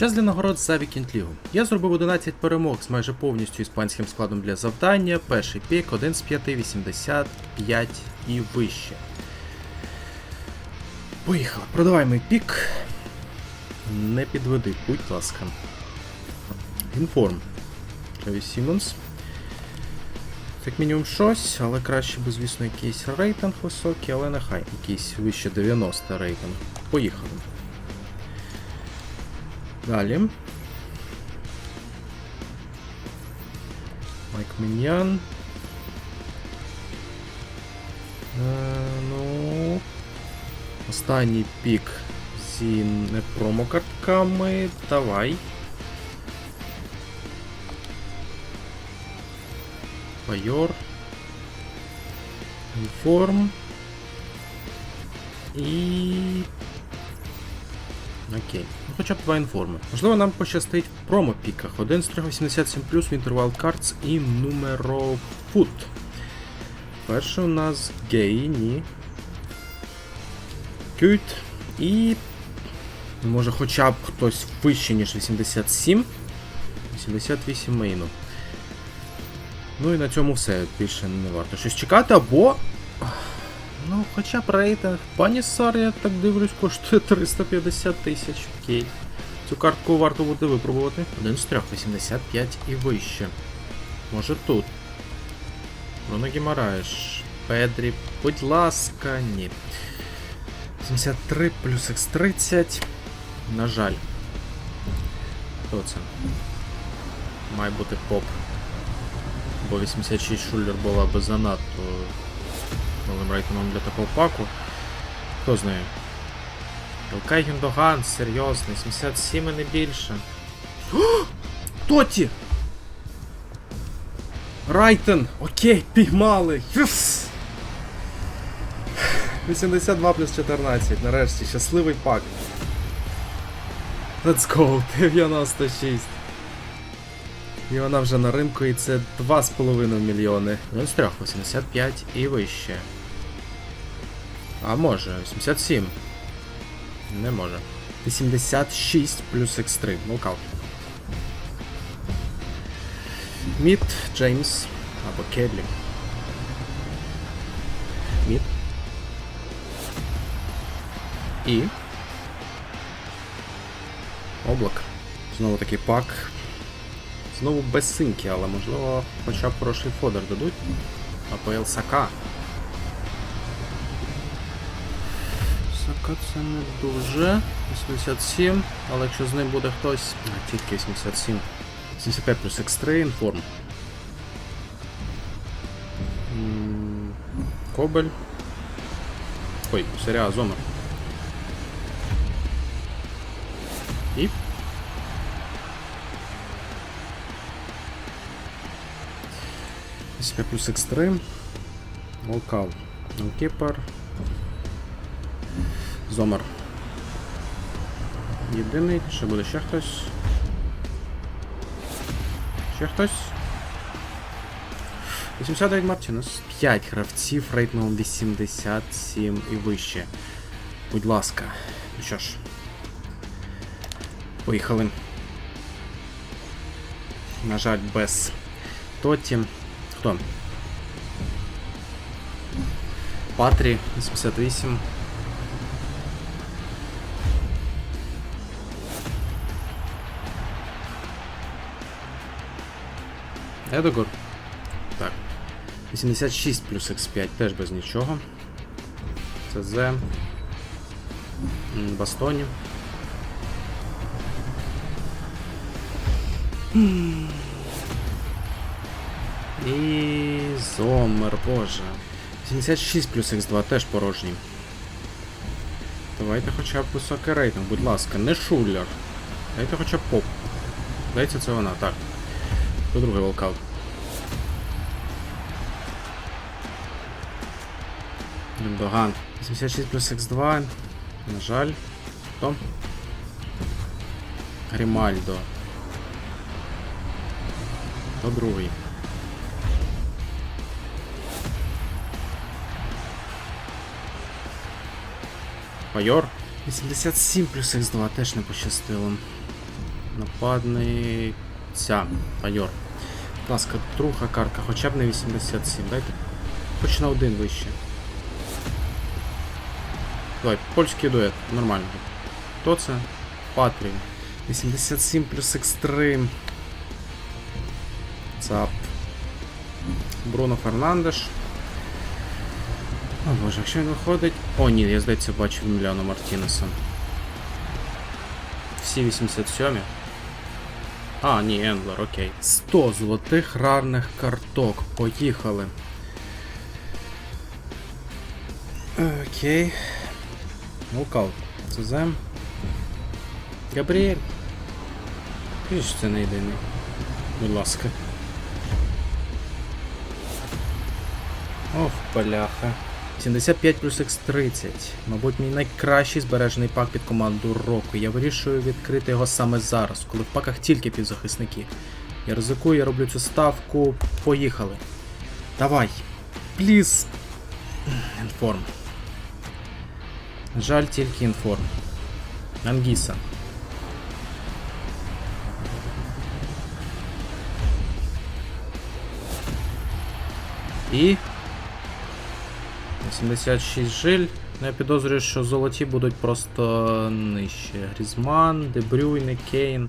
Час для нагород за Вікінд Лігу. Я зробив 11 перемог з майже повністю іспанським складом для завдання. Перший пік 1 з 5, 85 і вище. Поїхали. Продавай мій пік. Не підведи, будь ласка. Інформ. Тревіс Сімонс. Як мінімум щось, але краще би, звісно, якийсь рейтинг високий, але нехай якийсь вище 90 рейтинг. Поїхали. Далі. Майк Міньян. Е, ну. Останній пік зі не промокартками. Давай. Майор. Інформ. І. Окей. Ну хоча б два інформи. Можливо, нам пощастить в промо-піках. Один з 387 Winter Wild Cards і Numero Foot. Перший у нас Гей. Кют. І. Може хоча б хтось вище, ніж 87. 88 мейну. Ну і на цьому все. Більше не варто щось чекати, або. Ну, хоча б рейтинг. Пані Сар, я так дивлюсь, коштує 350 тисяч. Окей. Цю картку варто буде випробувати. Один з трьох, 85 і вище. Може тут. Бруно Гімараєш. Педрі, будь ласка, ні. 73 плюс X30. На жаль. Хто це? Має бути поп. Бо 86 шулер була би занадто новим рейтингом для такого паку. Хто знає? Елкай Гюндоган, серйозний, 77 і не більше. Тоті! Райтен! Окей, піймали! Юс! 82 плюс 14, нарешті, щасливий пак. Let's go, 96. І вона вже на ринку, і це 2,5 мільйони. Ну, з 3, 85 і вище. А може, 87. Не може. 86 плюс X3. Нокаут. Мід, Джеймс або Келлі. Мід. І. Облак. Знову такий пак. Знову без синьки, але можливо хоча б хороший фодер дадуть. АПЛ Сака. Сака це не дуже. 87, але якщо з ним буде хтось. А, тільки 87. 75 плюс X3, інформ. Кобель. Ой, серія Зомер. І. Плюс X3. Волкал. Голкіпер. Зомер. Єдиний. Ще буде ще хтось. Ще хтось. 89 Мартінес. 5 гравців рейтингом 87 і вище. Будь ласка. Ну що ж. Поїхали. На жаль, без Тоті. Хто? Патрі 88. Едогор. Так. 86 плюс X5 теж без нічого. ЦЗ. Бастоні. І Зомер, боже. 76 плюс Х2 теж порожній. Давайте хоча б високий рейтинг, будь ласка, не шулер. Дайте хоча б поп. Дайте це вона, так. Хто другий волкаут? Доган. 86 плюс Х2. На жаль. Хто? Грімальдо. Хто другий? Майор. 87 плюс Х2 теж не пощастило. Нападниця. Майор. Будь ласка, друга картка, хоча б не 87. Дайте. Хоч на один вище. Давай, польський дует, нормально. Хто це? Патрій. 87 плюс екстрим. Цап. Бруно Фернандеш. О боже, якщо він виходить. О, ні, я здається бачив Міляну Мартінеса. Всі 87. А, ні, Ендлер, окей. 100 золотих рарних карток. Поїхали. Окей. Нокаут. ЦЗ. Габріель. І ж це не єдиний. Будь ласка. Ох, поляха. 75 плюс X30. Мабуть, мій найкращий збережений пак під команду року. Я вирішую відкрити його саме зараз, коли в паках тільки півзахисники. Я ризикую, я роблю цю ставку. Поїхали. Давай. Пліз. Інформ. Жаль, тільки інформ. Ангіса. І 86 жиль. Ну, я підозрюю, що золоті будуть просто нижче. Грізман, Дебрюйне, Кейн.